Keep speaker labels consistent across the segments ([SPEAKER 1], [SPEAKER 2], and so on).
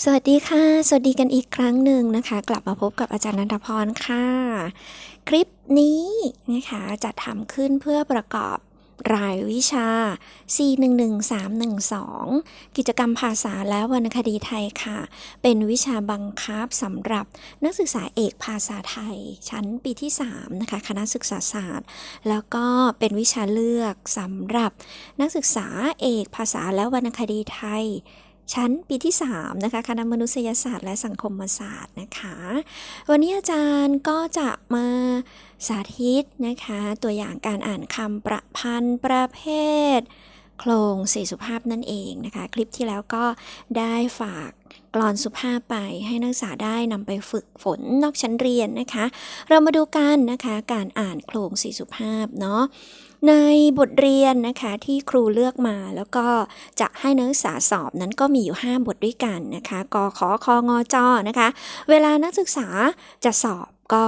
[SPEAKER 1] สวัสดีค่ะ สวัสดีกันอีกครั้งหนึ่งนะคะ กลับมาพบกับอาจารย์นันทพรค่ะ คลิปนี้นะคะจะทำขึ้นเพื่อประกอบรายวิชา C11312 กิจกรรมภาษาและวรรณคดีไทยค่ะ เป็นวิชาบังคับสำหรับนักศึกษาเอกภาษาไทย ชั้นปีที่ 3 นะคะ คณะศึกษาศาสตร์ แล้วก็เป็นวิชาเลือกสำหรับนักศึกษาเอกภาษาและวรรณคดีไทย ชั้นปีที่3นะคะคณะมนุษยศาสตร์และสังคมศาสตร์นะคะ วันนี้อาจารย์ก็จะมาสาธิตนะคะ ตัวอย่างการอ่านคำประพันธ์ประเภท โครงสี่สุภาพนั่นเองนะคะ คลิปที่แล้วก็ได้ฝากกลอนสุภาพไปให้นักศึกษาได้นำไปฝึกฝนนอกชั้นเรียนนะคะ เรามาดูกันนะคะการอ่านโครงสี่สุภาพเนาะในบทเรียนนะคะที่ครูเลือกมาแล้วก็จะให้นักศึกษาสอบนั้นก็มีอยู่ 5 บทด้วยกันนะคะกขอคองอจอนะคะ เวลานักศึกษาจะสอบก็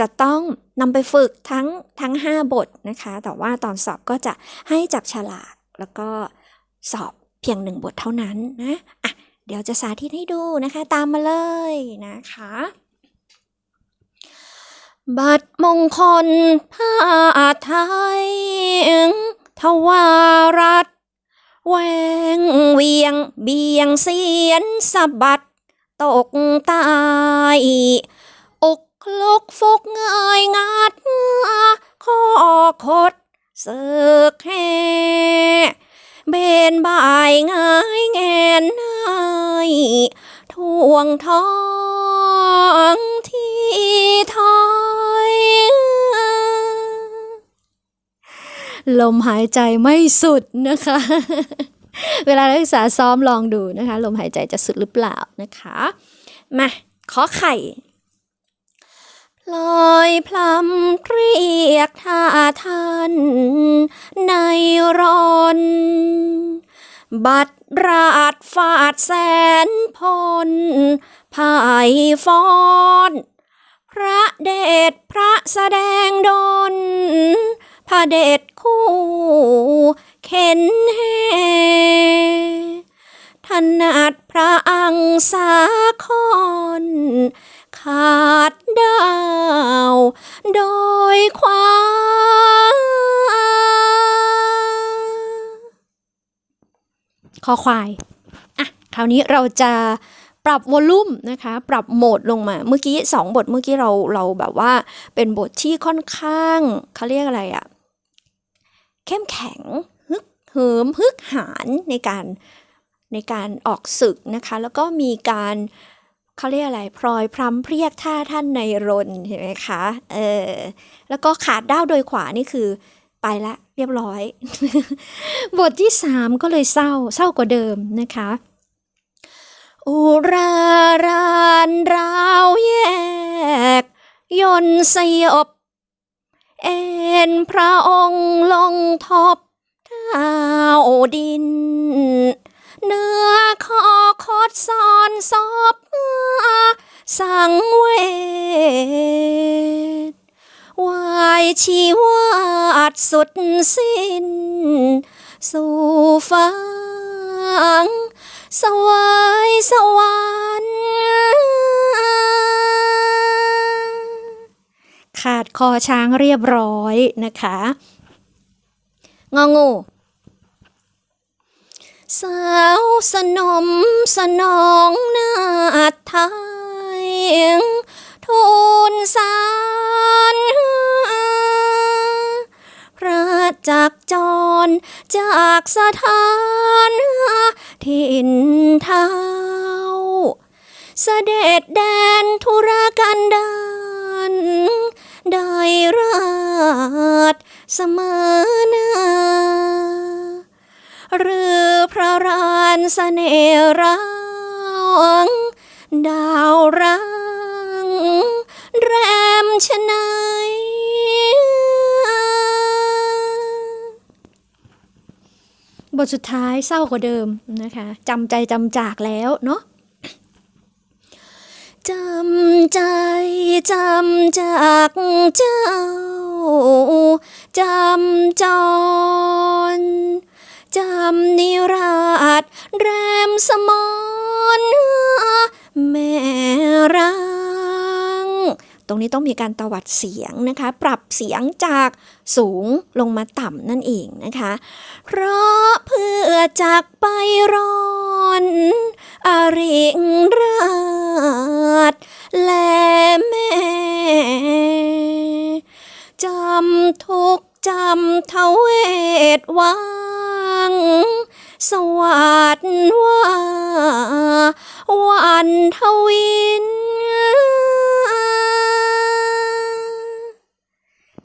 [SPEAKER 1] จะต้องนำไปฝึกทั้งทั้ง 5 บทนะคะ แต่ว่าตอนสอบก็จะให้จับฉลาก แล้วก็สอบเพียงหนึ่งบทเท่านั้นนะอะเดี๋ยวจะสาธิตให้ดูนะคะ ตามมาเลยนะคะ บัตรมงคลผ้าไทยทวารัตแวงเวียงเบียงเสียนสะบัดตกตายอกคลุกฟุกเงยงัดคอคด สือกแห่เบนบ่ายง่ายแงนนายทวงท้องที่ถอยลมหายใจไม่สุดนะคะ เวลานักศึกษาซ้อมลองดูนะคะ ลมหายใจจะสุดหรือเปล่านะคะ มาขอไข่ลอยพลำเรียกท่า ท่านในรอน บัตรราดฟาดแสนพลภายฟอนพระเดชพระแสดงดนพระเดชคู่เข็นแห่ ถนัดพระอังสาคอนขาดดาว โดยความคอควาย อะ คราวนี้เราจะปรับวอลลุ่มนะคะ ปรับโหมดลงมา เมื่อกี้สองบทเมื่อกี้เราเราแบบว่าเป็นบทที่ค่อนข้างเขาเรียกอะไรอะเข้มแข็งฮึกเหิมฮึกหานในการ ในการออกศึกนะคะ แล้วก็มีการเขาเรียกอะไรพลอยพรำเพรียกท่าท่านในรนเห็นไหมคะเออแล้วก็ขาดด้าวโดยขวานี่คือไปละเรียบร้อย บทที่สามก็เลยเศร้าเศร้ากว่าเดิมนะคะอุรารานราวแยก ยนสยบ เอ็นพระองค์ลงทบเท้าดิน เนื้อคอคดซอนศพสังเวชวายชีวาดสุดสิ้น สู่ฟังสวายสวรรค์ขาดคอช้างเรียบร้อยนะคะงองู สาวสนมสนองนาฏไทยทูลสารพระจักจรจากสถานถิ่นเท้า เสด็จแดนธุรกันดารได้ราชเสมอนาหรือ พระรานเสน่ห์รังดาวรังแรมชนายบทสุดท้ายเศร้ากว่าเดิมนะคะจำใจจำจากแล้วเนาะจำใจจำจากเจ้าจำจร จำนิราชแรมสมอนแม่รัง ตรงนี้ต้องมีการตวัดเสียงนะคะ ปรับเสียงจากสูงลงมาต่ำนั่นเองนะคะ เพราะเพื่อจากไปร้อนอริงราชและแม่จำทุกจำเทเวดไว้ สวัสดว่าวันทวิน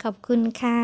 [SPEAKER 1] ขอบคุณค่ะ